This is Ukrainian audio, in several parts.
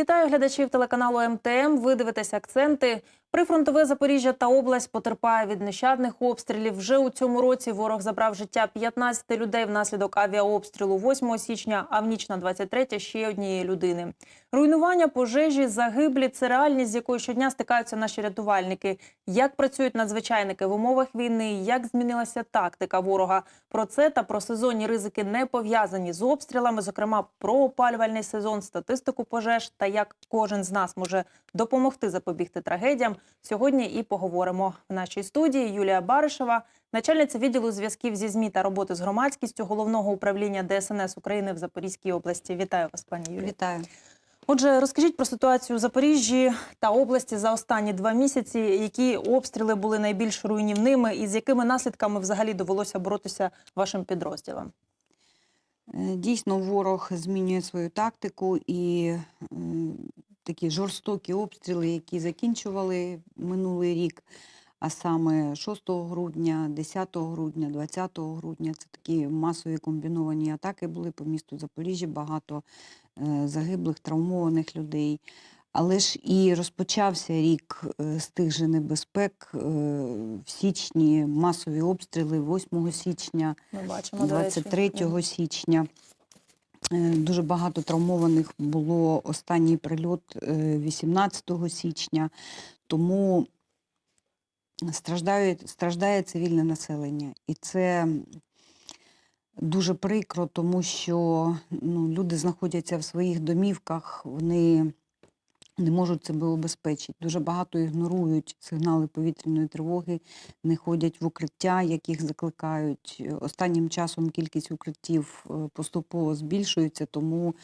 від Вітаю глядачів телеканалу МТМ. Ви дивитеся акценти. Прифронтове Запоріжжя та область потерпає від нещадних обстрілів. Вже у цьому році ворог забрав життя 15 людей внаслідок авіаобстрілу 8 січня, а в ніч на 23 ще однієї людини. Руйнування, пожежі, загиблі це реальність, з якою щодня стикаються наші рятувальники. Як працюють надзвичайники в умовах війни, як змінилася тактика ворога. Про це та про сезонні ризики не пов'язані з обстрілами, зокрема про опалювальний сезон, статистику пожеж та як кожен з нас може допомогти запобігти трагедіям. Сьогодні і поговоримо в нашій студії. Юлія Баришева, начальниця відділу зв'язків зі змі та роботи з громадськістю головного управління ДСНС України в Запорізькій області. Вітаю вас, пані Юлія. Вітаю. Отже, розкажіть про ситуацію у Запоріжжі та області за останні два місяці. Які обстріли були найбільш руйнівними, і з якими наслідками взагалі довелося боротися вашим підрозділам? Е, Дійсно, ворог змінює свою тактику і такі жорстокі обстріли, які закінчували минулий рік, а саме 6 грудня, 10 грудня, 20 грудня. Це такі масові комбіновані атаки були по місту Запоріжжя, багато е, загиблих, травмованих людей. Але ж і розпочався рік е, з тих же небезпек. Е, В січні масові обстріли 8 січня. Ми бачимо 23 січня. Е, Дуже багато травмованих було останній прильот е, 18 січня, тому страждає, страждає цивільне населення. І це дуже прикро, тому що ну, люди знаходяться в своїх домівках, вони не можуть себе убезпечити. Дуже багато ігнорують сигнали повітряної тривоги, не ходять в укриття, яких закликають. Е, Останнім часом кількість укриттів е, поступово збільшується, тому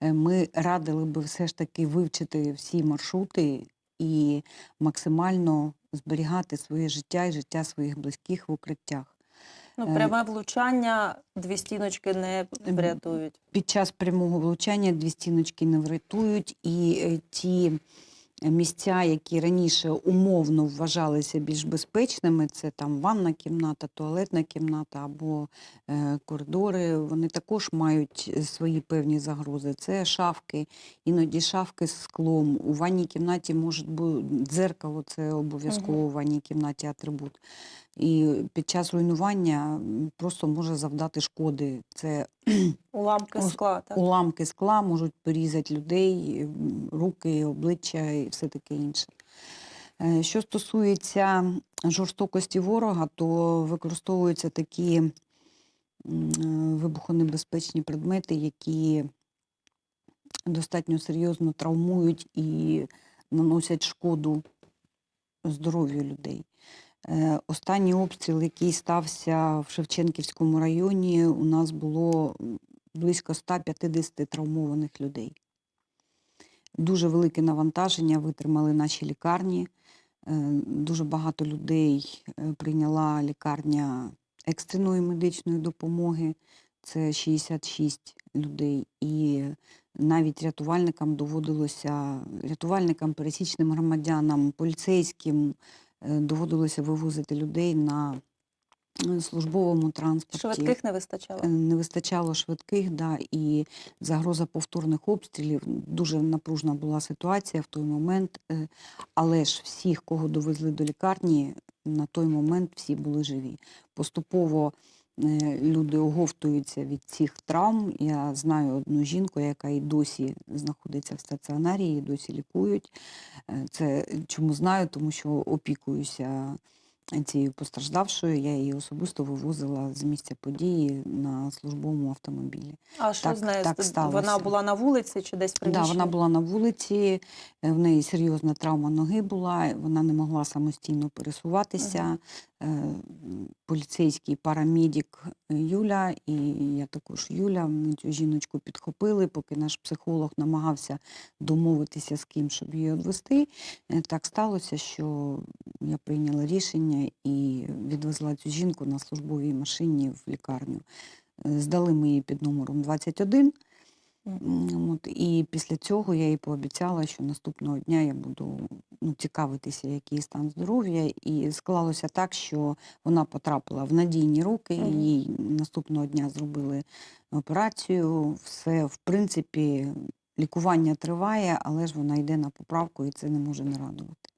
е, ми радили би все ж таки вивчити всі маршрути і максимально зберігати своє життя і життя своїх близьких в укриттях. Ну, Е, пряме влучання дві стіночки не врятують. Під час прямого влучання дві стіночки не врятують, і е, ті місця, які раніше умовно вважалися більш безпечними, це там ванна кімната, туалетна кімната або е, коридори, вони також мають е, свої певні загрози. Це шафки, іноді шафки з склом. У ванній кімнаті може бути дзеркало, це обов'язково у ванній кімнаті атрибут. І під час руйнування просто може завдати шкоди. Це Уламки скла, так? уламки скла можуть порізати людей, руки, обличчя і все таке інше. Е, Що стосується жорстокості ворога, то використовуються такі е, вибухонебезпечні предмети, які достатньо серйозно травмують і наносять шкоду здоров'ю людей. Е, Останній обстріл, який стався в Шевченківському районі, у нас було близько 150 травмованих людей. Дуже велике навантаження витримали наші лікарні. Е, Дуже багато людей е, прийняла лікарня екстреної медичної допомоги. Це 66 людей. І навіть рятувальникам доводилося, рятувальникам, пересічним громадянам, поліцейським доводилося вивозити людей на е, службовому транспорті. Швидких не вистачало. Е, Не вистачало швидких, да, і загроза повторних обстрілів. Дуже напружна була ситуація в той момент. е, Але ж всіх, кого довезли до лікарні, на той момент всі були живі. Поступово е, люди оговтуються від цих травм. Я знаю одну жінку, яка і досі знаходиться в стаціонарі, її досі лікують. Е, Це чому знаю, тому що опікуюся цією постраждавшою. Я її особисто вивозила з місця події на службовому автомобілі. А що так- з нею? так Вона була на вулиці чи десь в Да, вона була на вулиці, е, в неї серйозна травма ноги була, вона не могла самостійно пересуватися. М, Поліцейський парамедик Юля і я також Юля. Ми цю жіночку підхопили, поки наш психолог намагався домовитися з ким, щоб її відвести. Е, Так сталося, що я прийняла рішення і відвезла цю жінку на службовій машині в лікарню. Е, Здали ми її під номером 21. От, і після цього я їй пообіцяла, що наступного дня я буду ну, цікавитися, який стан здоров'я. І склалося так, що вона потрапила в надійні руки. Їй наступного дня зробили операцію. Все, в принципі, лікування триває, але ж вона йде на поправку і це не може не радувати.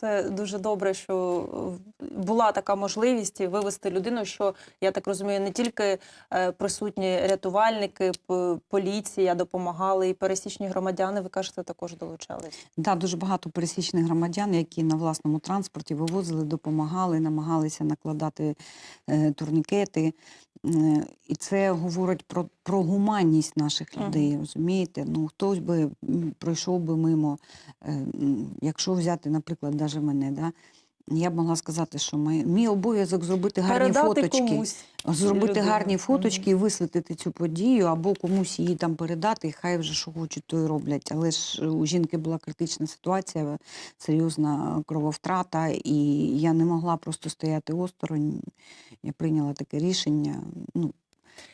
Це дуже добре, що е, була така можливість вивести людину, що я так розумію, не тільки е, присутні рятувальники, поліція допомагали, і пересічні громадяни, ви кажете, також долучались. Да, дуже багато пересічних громадян, які на власному транспорті вивозили, допомагали, намагалися накладати е, турнікети. Е, і це говорить про, про гуманність наших людей, розумієте? Ну, хтось би пройшов би мимо, е, якщо взяти, наприклад, навіть мене, да, я б могла сказати, що мій, мій обов'язок зробити гарні Передати фоточки. комусь. Зробити людину. гарні фоточки і висвітлити цю подію, або комусь її там передати, і хай вже що хочуть, то й роблять. Але ж у жінки була критична ситуація, серйозна крововтрата, і я не могла просто стояти осторонь. Я прийняла таке рішення. Ну,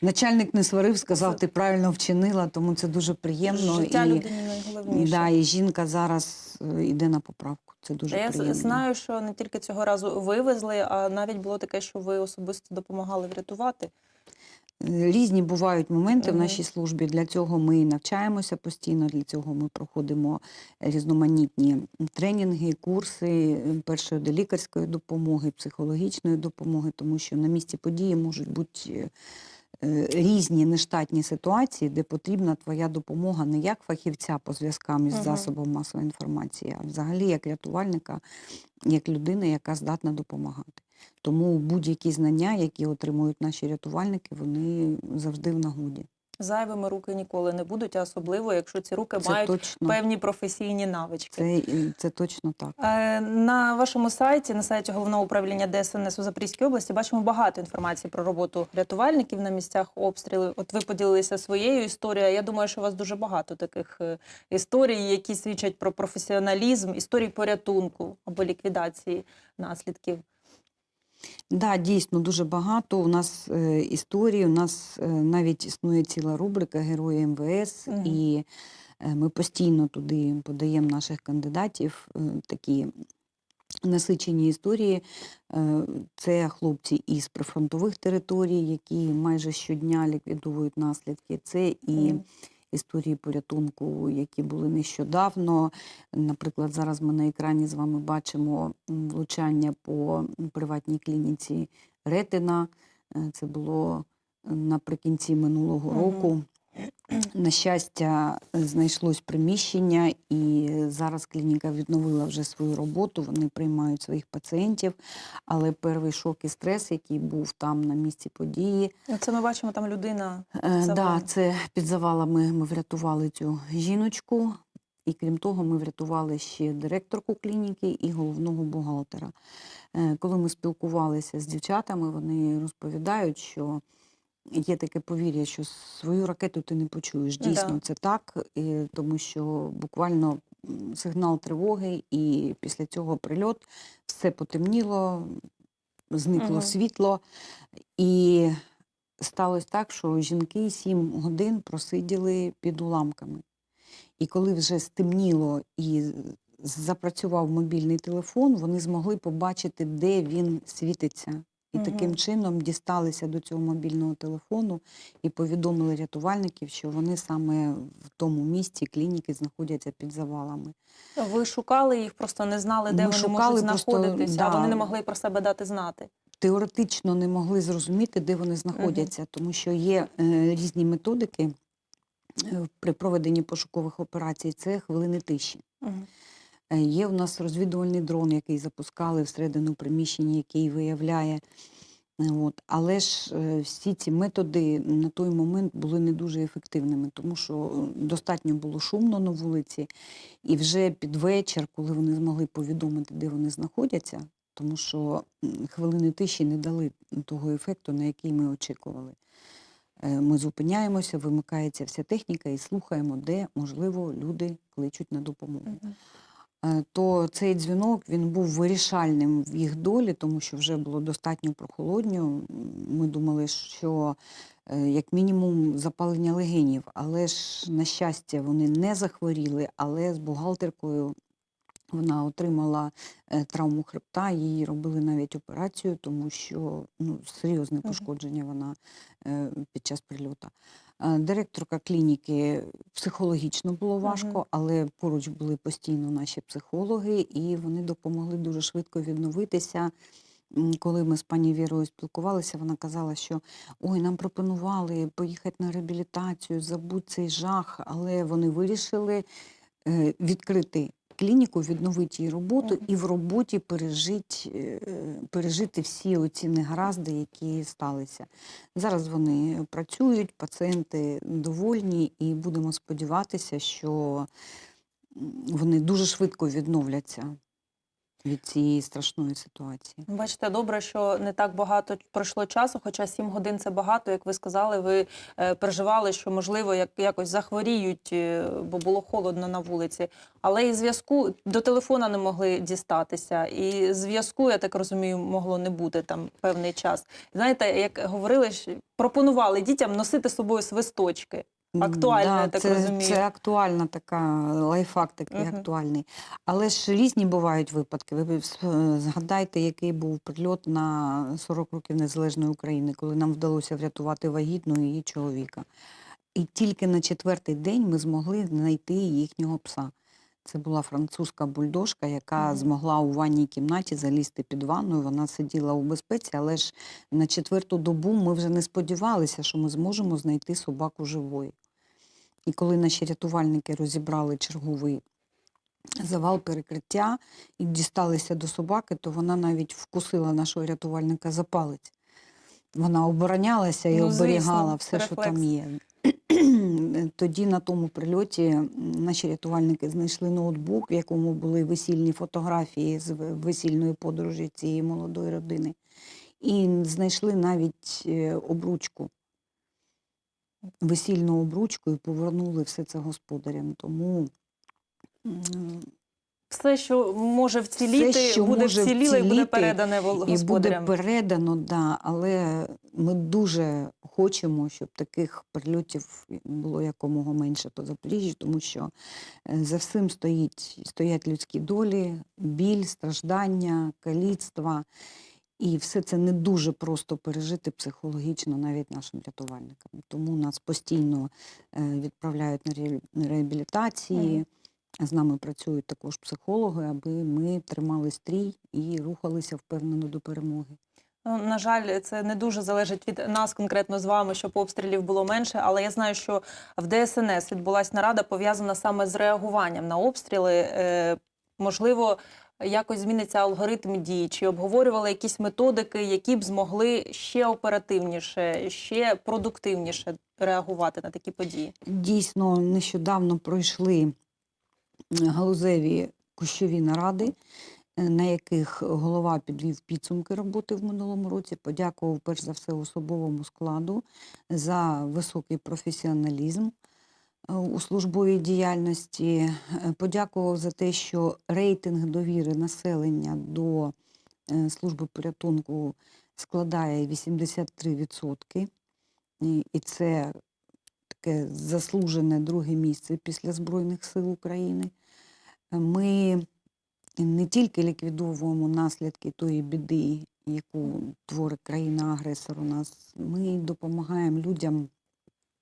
начальник не сварив, сказав, ти правильно вчинила, тому це дуже приємно. Життя і, людини найголовніше. да, і жінка зараз е, йде на поправку. Це дуже Я приємно. з- знаю, що не тільки цього разу вивезли, а навіть було таке, що ви особисто допомагали врятувати. Е, Різні бувають моменти в нашій службі. Для цього ми навчаємося постійно. Для цього ми проходимо різноманітні тренінги, курси е, першої долікарської допомоги, психологічної допомоги, тому що на місці події можуть бути різні нештатні ситуації, де потрібна твоя допомога не як фахівця по зв'язкам із угу. засобом масової інформації, а взагалі як рятувальника, як людина, яка здатна допомагати. Тому будь-які знання, які отримують наші рятувальники, вони завжди в нагоді. Зайвими руки ніколи не будуть, а особливо, якщо ці руки Це мають точно, певні професійні навички. це, це точно так. Е, На вашому сайті, на сайті головного управління ДСНС у Запорізькій області, бачимо багато інформації про роботу рятувальників на місцях обстрілів. От ви поділилися своєю історією. Я думаю, що у вас дуже багато таких е, історій, які свідчать про професіоналізм, історій порятунку або ліквідації наслідків. Да, дійсно дуже багато. У нас е, історії, у нас е, навіть існує ціла рубрика Герої МВС, Мгм. і е, ми постійно туди подаємо наших кандидатів е, такі насичені історії. Е, Це хлопці із прифронтових територій, які майже щодня ліквідовують наслідки. Це і Мгм. Історії порятунку, які були нещодавно. Наприклад, зараз ми на екрані з вами бачимо влучання по приватній клініці Ретина. Е, Це було наприкінці минулого року. На щастя, знайшлось приміщення, і зараз клініка відновила вже свою роботу. Вони приймають своїх пацієнтів. Але перший шок і стрес, який був там на місці події, Ну, Це ми бачимо, там людина. Е, да, це під завалами ми врятували цю жіночку. І крім того, ми врятували ще директорку клініки і головного бухгалтера. Е, Коли ми спілкувалися з дівчатами, вони розповідають, що є таке повір'я, що свою ракету ти не почуєш. Да. Дійсно, це так, і, тому що буквально сигнал тривоги, і після цього прильот все потемніло, зникло Мгм. світло. І сталося так, що жінки сім годин просиділи під уламками. І коли вже стемніло і запрацював мобільний телефон, вони змогли побачити, де він світиться. І Мгм. таким чином дісталися до цього мобільного телефону і повідомили рятувальників, що вони саме в тому місці клініки знаходяться під завалами. Ви шукали їх, просто не знали, де Ми вони шукали можуть просто, знаходитися, а вони не могли про себе дати знати. Теоретично не могли зрозуміти, де вони знаходяться, тому що є е, різні методики е, при проведенні пошукових операцій. Це хвилини тиші. Мгм. Е, Є у нас розвідувальний дрон, який запускали всередину приміщення, який виявляє. Е, От. Але ж е, всі ці методи на той момент були не дуже ефективними, тому що достатньо було шумно на вулиці, і вже під вечір, коли вони змогли повідомити, де вони знаходяться, тому що хвилини тиші не дали того ефекту, на який ми очікували. Ми зупиняємося, вимикається вся техніка і слухаємо, де, можливо, люди кличуть на допомогу то цей дзвінок він був вирішальним в їх долі, тому що вже було достатньо прохолодньо. Ми думали, що е, як мінімум запалення легенів, але ж, на щастя, вони не захворіли, але з бухгалтеркою Вона отримала е, травму хребта, їй робили навіть операцію, тому що ну, серйозне пошкодження вона е, під час прильоту. Е, Директорка клініки психологічно було важко, але поруч були постійно наші психологи, і вони допомогли дуже швидко відновитися. Коли ми з пані Вірою спілкувалися, вона казала, що ой, нам пропонували поїхати на реабілітацію, забудь цей жах, але вони вирішили е, відкрити клініку, відновити її роботу і в роботі пережити, е, пережити всі оці негаразди, які сталися. Зараз вони працюють, пацієнти довольні, і будемо сподіватися, що вони дуже швидко відновляться від цієї страшної ситуації. Бачите, добре, що не так багато пройшло часу, хоча 7 годин це багато, як ви сказали. Ви е, переживали, що можливо як якось захворіють, е, бо було холодно на вулиці. Але і зв'язку до телефона не могли дістатися. І зв'язку, я так розумію, могло не бути там певний час. Знаєте, як говорили, пропонували дітям носити з собою свисточки. Актуально, я так це, розумію. Це актуальна така лайфхак такий Мгм. актуальний. Але ж різні бувають випадки. Ви згадайте, який був прильот на 40 років незалежної України, коли нам вдалося врятувати вагітну і її чоловіка. І тільки на четвертий день ми змогли знайти їхнього пса. Це була французька бульдожка, яка Мгм. змогла у ванній кімнаті залізти під ванною. Вона сиділа у безпеці, але ж на четверту добу ми вже не сподівалися, що ми зможемо знайти собаку живою. І коли наші рятувальники розібрали черговий завал перекриття і дісталися до собаки, то вона навіть вкусила нашого рятувальника за палець. Вона оборонялася і Ну, оберігала все, що там є. Тоді на тому прильоті наші рятувальники знайшли ноутбук, в якому були весільні фотографії з весільної подорожі цієї молодої родини. І знайшли навіть е, обручку, весільну обручку, і повернули все це господарям. Тому Все, що може вціліти, що буде може вціліле і буде передане вол- і буде передано, да, але ми дуже хочемо, щоб таких прильотів було якомога менше по Запоріжжю, тому що е, за всім стоїть, стоять людські долі, біль, страждання, каліцтва. І все це не дуже просто пережити психологічно навіть нашим рятувальникам. Тому нас постійно е, відправляють на реабілітації. З нами працюють також психологи, аби ми тримали стрій і рухалися впевнено до перемоги. Ну, на жаль, це не дуже залежить від нас, конкретно з вами, щоб обстрілів було менше. Але я знаю, що в ДСНС відбулася нарада пов'язана саме з реагуванням на обстріли. Е, можливо, якось зміниться алгоритм дій, чи обговорювали якісь методики, які б змогли ще оперативніше, ще продуктивніше реагувати на такі події. Дійсно, нещодавно пройшли галузеві кущові наради, е, на яких голова підвів підсумки роботи в минулому році, подякував перш за все особовому складу за високий професіоналізм у службовій діяльності. Е, Подякував за те, що рейтинг довіри населення до е, служби порятунку складає 83%. І це таке заслужене друге місце після Збройних сил України. Е, Ми не тільки ліквідовуємо наслідки тої біди, яку творить країна-агресор у нас, ми допомагаємо людям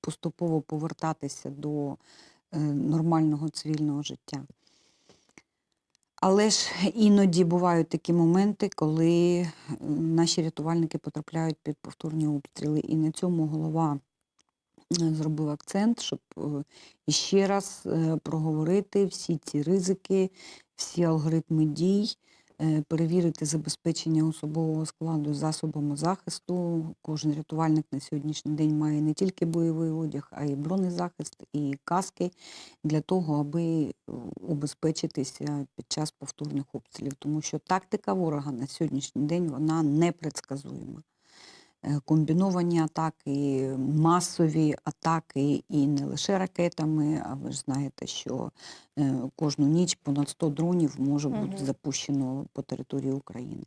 поступово повертатися до е, нормального цивільного життя. Але ж іноді бувають такі моменти, коли е, наші рятувальники потрапляють під повторні обстріли. І на цьому голова е, зробив акцент, щоб е, іще раз проговорити всі ці ризики, всі алгоритми дій, перевірити забезпечення особового складу засобами захисту. Кожен рятувальник на сьогоднішній день має не тільки бойовий одяг, а й бронезахист, і каски для того, аби е, убезпечитися під час повторних обстрілів. Тому що тактика ворога на сьогоднішній день вона непредсказуема. Е, Комбіновані атаки, масові атаки і не лише ракетами, а ви ж знаєте, що е, кожну ніч понад 100 дронів може бути Мгм. запущено по території України.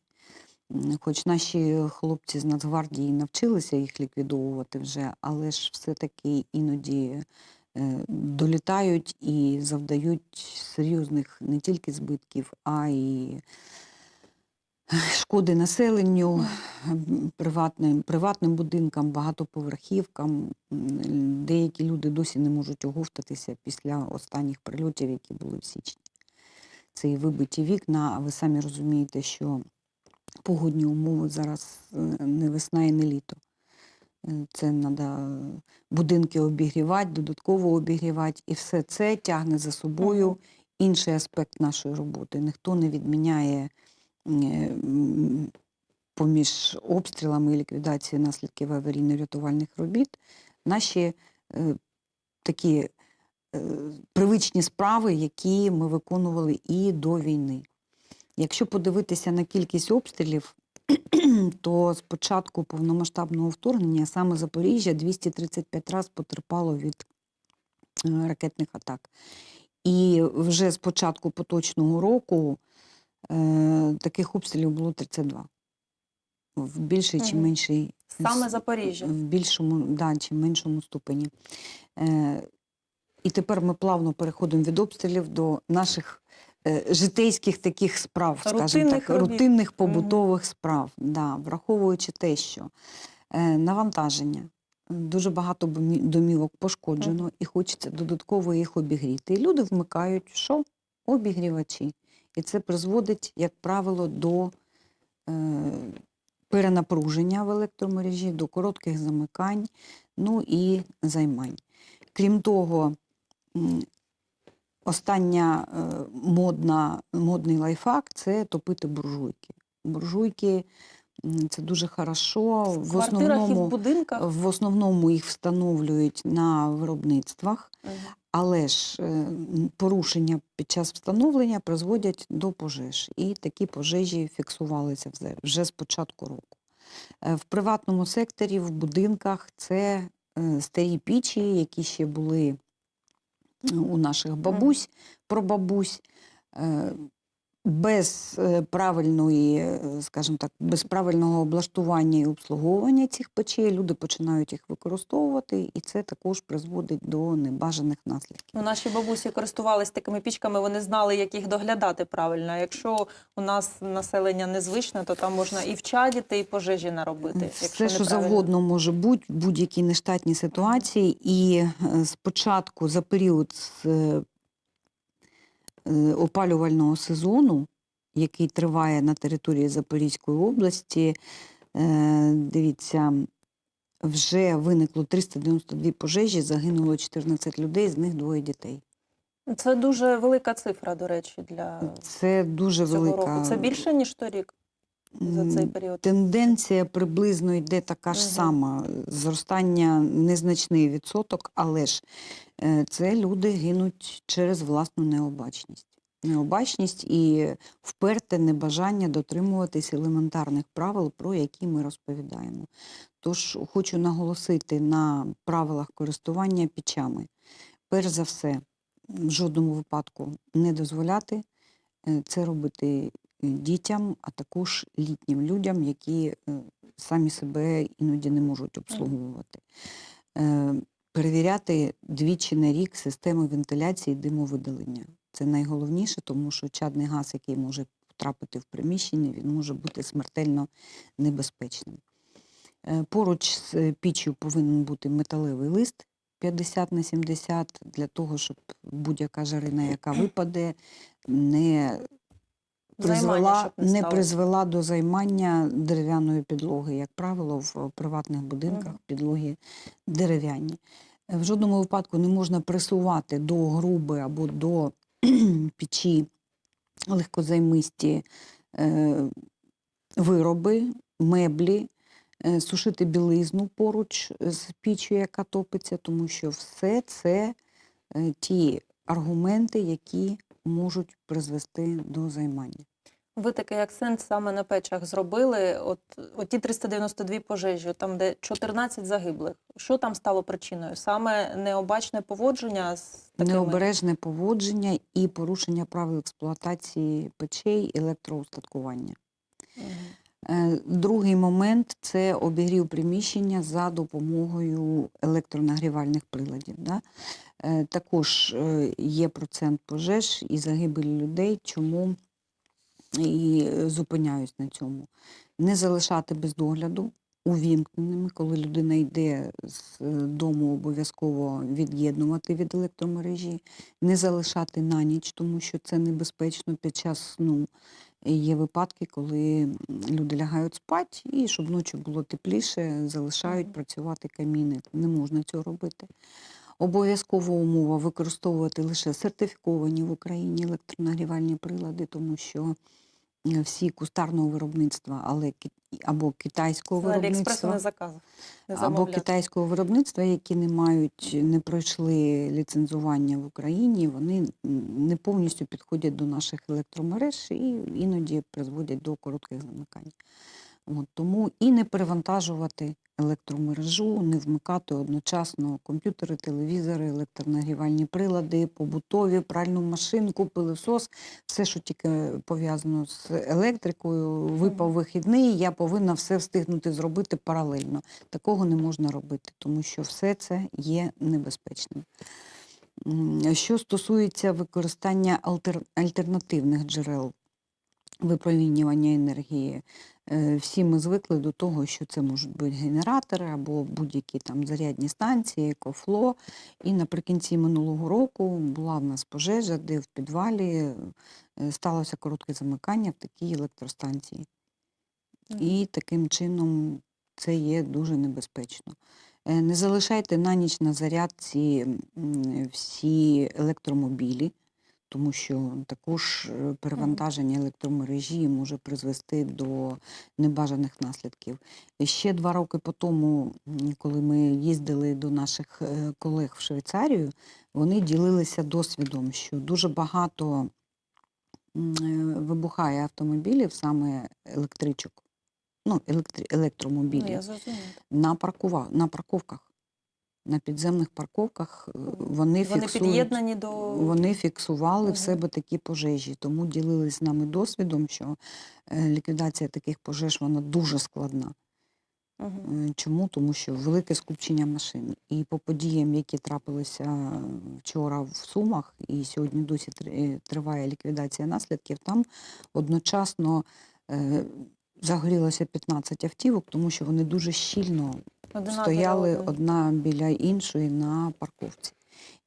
Хоч наші хлопці з Нацгвардії навчилися їх ліквідовувати вже, але ж все-таки іноді е, долітають і завдають серйозних не тільки збитків, а й шкоди населенню, приватним, приватним будинкам, багатоповерхівкам. Деякі люди досі не можуть оговтатися після останніх прильотів, які були в січні. Це і вибиті вікна, а ви самі розумієте, що погодні умови зараз е, не весна і не літо. Е, Це треба будинки обігрівати, додатково обігрівати, і все це тягне за собою інший аспект нашої роботи. Ніхто не відміняє поміж обстрілами і ліквідацією наслідків аварійно-рятувальних робіт наші е, такі е, привичні справи, які ми виконували і до війни. Якщо подивитися на кількість обстрілів, то з початку повномасштабного вторгнення саме Запоріжжя 235 разів потерпало від е, ракетних атак. І вже з початку поточного року таких обстрілів було 32. В більшій чи меншій Саме Запоріжжя. в більшому да, чи меншому ступені. Е, і тепер ми плавно переходимо від обстрілів до наших е, житейських таких справ, скажімо так, робіт. рутинних побутових справ, да, враховуючи те, що е, навантаження. Дуже багато домівок пошкоджено, і хочеться додатково їх обігріти. І люди вмикають що? Обігрівачі. І це призводить, як правило, до е, перенапруження в електромережі, до коротких замикань, ну і займань. Крім того, остання е, модна, модний лайфхак це топити буржуйки. Буржуйки це дуже хорошо. В В квартирах і в основному, будинках. в основному їх встановлюють на виробництвах. Мгм. Але ж е, порушення під час встановлення призводять до пожеж. І такі пожежі фіксувалися вже, з початку року. Е, В приватному секторі, в будинках це е, старі пічі, які ще були у наших бабусь, прабабусь. Е, Без е, правильної, е, скажімо так, без правильного облаштування і обслуговування цих печей люди починають їх використовувати, і це також призводить до небажаних наслідків. Ну, наші бабусі користувались такими пічками, вони знали, як їх доглядати правильно. А Якщо у нас населення незвичне, то там можна і вчадіти, і пожежі наробити. Все, що завгодно може бути в будь-якій нештатній ситуації, і е, спочатку за період з е, е, опалювального сезону, який триває на території Запорізької області, е, дивіться, вже виникло 392 пожежі, загинуло 14 людей, з них двоє дітей. Це дуже велика цифра, до речі, для Це дуже цього велика року. Це більше, ніж торік за цей період. Тенденція приблизно йде така ж Мгм. сама. Зростання незначний відсоток, але ж е, це люди гинуть через власну необачність. Необачність і вперте небажання дотримуватись елементарних правил, про які ми розповідаємо. Тож хочу наголосити на правилах користування пічами. Перш за все, в жодному випадку не дозволяти е, це робити дітям, а також літнім людям, які е, самі себе іноді не можуть обслуговувати. Е, Перевіряти двічі на рік системи вентиляції і димовидалення. Це найголовніше, тому що чадний газ, який може потрапити в приміщення, він може бути смертельно небезпечним. Е, Поруч з піччю повинен бути металевий лист 50 на 70 для того, щоб будь-яка жарина, яка випаде, не призвела, не не призвела до займання дерев'яної підлоги. Як правило, в приватних будинках Мгм. підлоги дерев'яні. Е, В жодному випадку не можна присувати до груби або до печі легкозаймисті е, вироби, меблі, е, сушити білизну поруч з піччю, яка топиться, тому що все це е, ті аргументи, які можуть призвести до займання. Ви такий акцент саме на печах зробили. От, от ті 392 пожежі, там де 14 загиблих. Що там стало причиною? Саме необачне поводження з такими... Необережне поводження і порушення правил експлуатації печей, електроустаткування. Е, Другий момент це обігрів приміщення за допомогою електронагрівальних приладів. Да? Е, Також е, є процент пожеж і загибелі людей, чому і е, зупиняюсь на цьому. Не залишати без догляду увімкненими, коли людина йде з е, дому, обов'язково від'єднувати від електромережі, не залишати на ніч, тому що це небезпечно під час сну. Є випадки, коли люди лягають спати, і щоб ночі було тепліше, залишають працювати каміни. Не можна цього робити. Обов'язкова умова використовувати лише сертифіковані в Україні електронагрівальні прилади, тому що всі кустарного виробництва, але або китайського виробництва, не. Не або китайського виробництва, які не мають, не пройшли ліцензування в Україні, вони не повністю підходять до наших електромереж і іноді призводять до коротких замикань. От, тому і не перевантажувати електромережу, не вмикати одночасно комп'ютери, телевізори, електронагрівальні прилади, побутові, пральну машинку, пилосос, все, що тільки пов'язано з електрикою, випав вихідний, я повинна все встигнути зробити паралельно. Такого не можна робити, тому що все це є небезпечним. Що стосується використання альтер... альтернативних джерел випромінювання енергії, всі ми звикли до того, що це можуть бути генератори або будь-які там зарядні станції, екофло. І наприкінці минулого року була в нас пожежа, де в підвалі е, сталося коротке замикання в такій електростанції. І таким чином це є дуже небезпечно. Е, Не залишайте на ніч на зарядці всі електромобілі, тому що також е, перевантаження електромережі може призвести до небажаних наслідків. Ще два роки по тому, коли ми їздили до наших е, колег в Швейцарію, вони ділилися досвідом, що дуже багато е, вибухає автомобілів, саме електричок, ну, електри- Ну, я на, паркува... на парковках. На підземних парковках е, вони, Вони фіксують, під'єднані до вони фіксували в себе такі пожежі, тому ділились з нами досвідом, що е, ліквідація таких пожеж вона дуже складна. Е, Чому? Тому що велике скупчення машин. І по подіям, які трапилися вчора в Сумах, і сьогодні досі триває ліквідація наслідків, там одночасно загорілося 15 автівок, тому що вони дуже щільно Одна стояли одна біля іншої на парковці.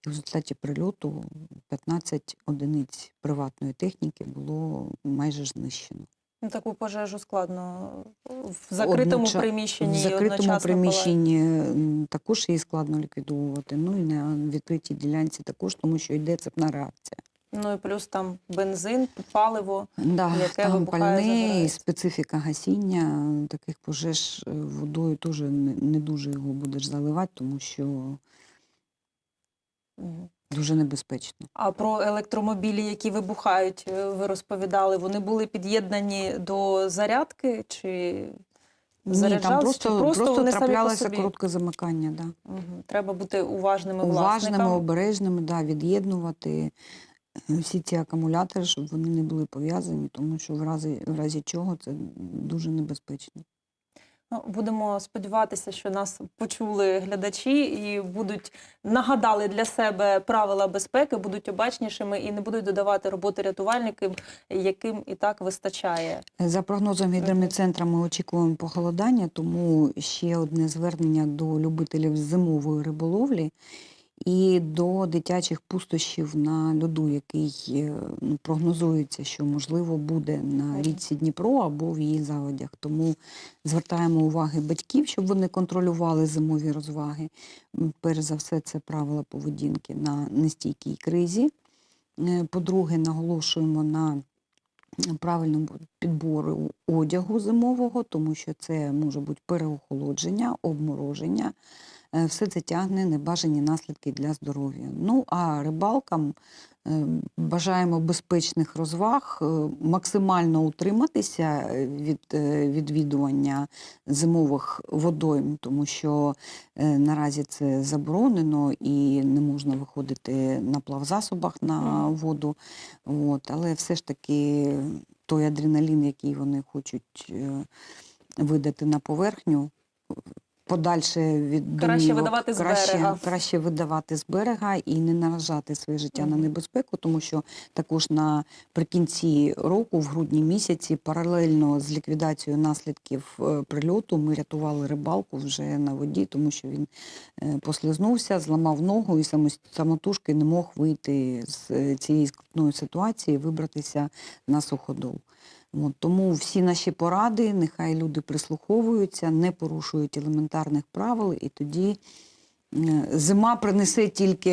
І в результаті прильоту 15 одиниць приватної техніки було майже знищено. Ну, Таку пожежу складно в закритому Одноча- приміщенні. В закритому приміщенні м, також її складно ліквідовувати. Ну і на відкритій ділянці також, тому що йде цепна реакція. Ну і плюс там бензин, паливо. Да, Яке там вибухає, пальне і специфіка гасіння таких пожеж е, водою теж не, не дуже його будеш заливати, тому що дуже небезпечно. А про електромобілі, які вибухають, е, ви розповідали, вони були під'єднані до зарядки чи Ні, там просто, просто, по траплялося коротке замикання. Да. Мгм. Треба бути уважними Уважними, власникам. обережними, да, від'єднувати всі ці акумулятори, щоб вони не були пов'язані, тому що в разі, в разі чого це дуже небезпечно. Ну, будемо сподіватися, що нас почули глядачі і будуть нагадали для себе правила безпеки, будуть обачнішими і не будуть додавати роботи рятувальникам, яким і так вистачає. За прогнозом гідрометцентра ми очікуємо похолодання, тому ще одне звернення до любителів зимової риболовлі і до дитячих пустощів на льоду, який е, ну, прогнозується, що можливо буде на річці Дніпро або в її заводях. Тому звертаємо уваги батьків, щоб вони контролювали зимові розваги. Перш за все, це правила поведінки на нестійкій кризі. Е, По-друге, наголошуємо на правильному підбору одягу зимового, тому що це може бути переохолодження, обмороження. Е, Все це тягне небажані наслідки для здоров'я. Ну а рибалкам е, бажаємо безпечних розваг, е, максимально утриматися від відвідування зимових водойм, тому що наразі це заборонено і не можна виходити на плавзасобах на воду. От, але все ж таки той адреналін, який вони хочуть видати на поверхню. Подальше від Краще домівок, видавати з краще, берега. краще видавати з берега і не наражати своє життя на небезпеку, тому що також наприкінці року, в грудні місяці, паралельно з ліквідацією наслідків е, прильоту, ми рятували рибалку вже на воді, тому що він е, послизнувся, зламав ногу і самотужки не мог вийти з е, цієї складної ситуації, вибратися на суходол. От, тому всі наші поради, нехай люди прислуховуються, не порушують елементарних правил, і тоді е, зима принесе тільки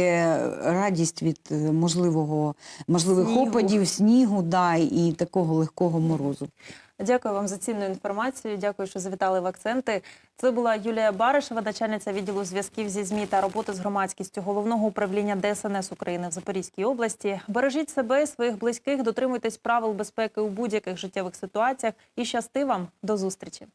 радість від е, можливого, можливих Снігу. опадів, снігу да, і такого легкого морозу. Дякую вам за цінну інформацію. Дякую, що завітали в акценти. Це була Юлія Баришева, начальниця відділу зв'язків зі ЗМІ та роботи з громадськістю головного управління ДСНС України в Запорізькій області. Бережіть себе і своїх близьких, дотримуйтесь правил безпеки у будь-яких життєвих ситуаціях і щасти вам до зустрічі.